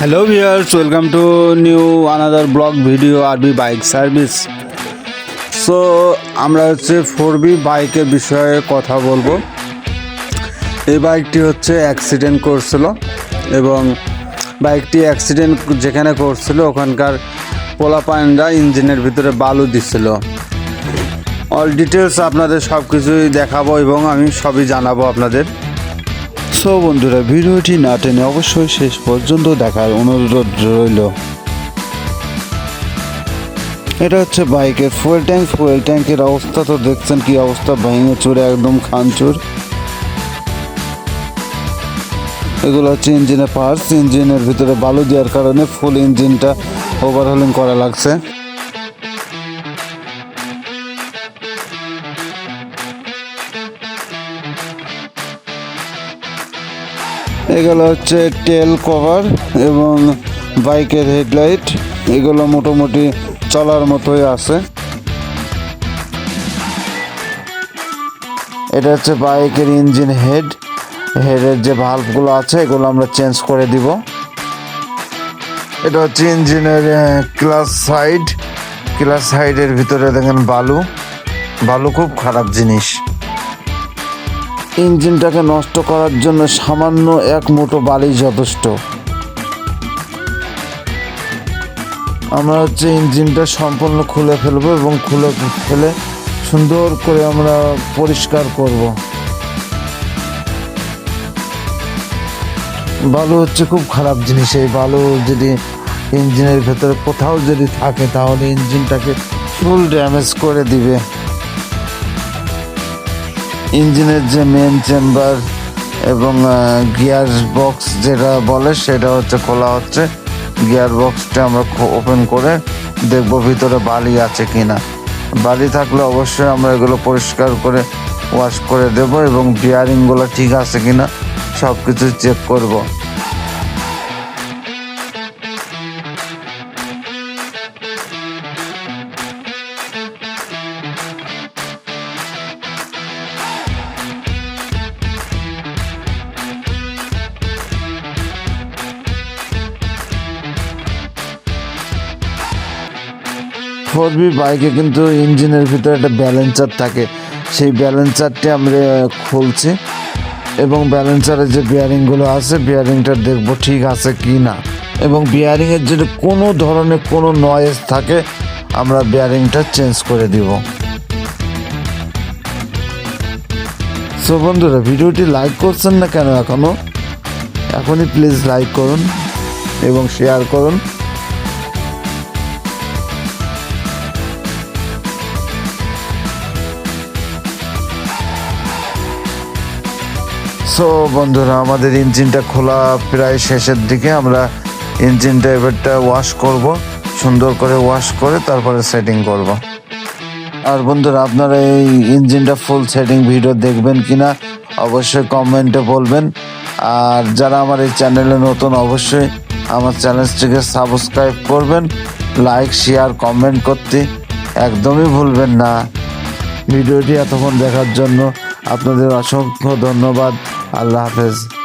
Hello viewers welcome to new another blog video R B bike service so আমরা হচ্ছে four B বাইকের বিষয়ে কথা বলব। এই বাইকটি হচ্ছে অ্যাক্সিডেন্ট করছিল এবং বাইকটি অ্যাক্সিডেন্ট যেখানে করছিল, ওখানকার পোলাপাইনরা ইঞ্জিনের ভিতরে বালু দিছিল। অল ডিটেলস আপনাদের সব কিছুই দেখাবো এবং আমি সবই জানাব আপনাদের। সো বন্ধুরা, ভিডিওটি না টেনে অবশ্যই শেষ পর্যন্ত দেখার অনুরোধ রইল। এটা হচ্ছে বাইকের ফুয়েল ট্যাঙ্ক ফুয়েল ট্যাঙ্কের অবস্থা তো দেখছেন কি অবস্থা, ভেঙে চুরে একদম খানচুর। এগুলো হচ্ছে ইঞ্জিনের পার্টস ইঞ্জিনের ভিতরে বালু দেওয়ার কারণে ফুল ইঞ্জিনটা ওভারহোলিং করা লাগছে। এগুলো হচ্ছে টেল কভার এবং বাইকের হেডলাইট এগুলো মোটামুটি চলার মতোই আছে। এটা হচ্ছে বাইকের ইঞ্জিন হেড হেডের যে ভাল্বগুলো আছে, এগুলো আমরা চেঞ্জ করে দিব। এটা হচ্ছে ইঞ্জিনের ক্লাস সাইড ক্লাস সাইডের ভিতরে দেখেন বালু। বালু খুব খারাপ জিনিস। ইঞ্জিনটাকে নষ্ট করার জন্য সামান্য এক মুঠো বালি যথেষ্ট। আমরা হচ্ছে ইঞ্জিনটা সম্পূর্ণ খুলে ফেলব এবং খুলে ফেলে সুন্দর করে আমরা পরিষ্কার করব। বালু হচ্ছে খুব খারাপ জিনিস, এই বালু যদি ইঞ্জিনের ভেতরে কোথাও যদি থাকে তাহলে ইঞ্জিনটাকে ফুল ড্যামেজ করে দিবে। ইঞ্জিনের যে মেন চেম্বার এবং গিয়ার বক্স যেটা বলে সেটা হচ্ছে খোলা হচ্ছে। গিয়ার বক্সটা আমরা ওপেন করে দেখব ভিতরে বালি আছে কি না বালি থাকলে অবশ্যই আমরা এগুলো পরিষ্কার করে ওয়াশ করে দেব এবং বিয়ারিংগুলো ঠিক আছে কি না সব কিছু চেক করব। ফোর বি বাইকে কিন্তু ইঞ্জিনের ভিতরে একটা ব্যালেন্সার থাকে। সেই ব্যালেন্সারটি আমরা খুলছি এবং ব্যালেন্সারের যে বিয়ারিংগুলো আছে বিয়ারিংটা দেখব ঠিক আছে কি না। এবং বিয়ারিংয়ের যদি কোনো ধরনের কোনো নয়েজ থাকে, আমরা বিয়ারিংটা চেঞ্জ করে দিব। সো বন্ধুরা, ভিডিওটি লাইক করছেন না কেন এখনও এখনই প্লিজ লাইক করুন এবং শেয়ার করুন। সো বন্ধুরা, আমাদের ইঞ্জিনটা খোলা প্রায় শেষের দিকে। আমরা ইঞ্জিনটা এবারটা ওয়াশ করব, সুন্দর করে ওয়াশ করে তারপরে সেটিং করব। আর বন্ধুরা, আপনারা এই ইঞ্জিনটা ফুল সেটিং ভিডিও দেখবেন কি না অবশ্যই কমেন্টে বলবেন। আর যারা আমার এই চ্যানেলে নতুন, অবশ্যই আমার চ্যানেলটিকে সাবস্ক্রাইব করবেন। লাইক শেয়ার কমেন্ট করতে একদমই ভুলবেন না। ভিডিওটি এতক্ষণ দেখার জন্য আপনাদের অসংখ্য ধন্যবাদ। আল্লাহ হাফেজ।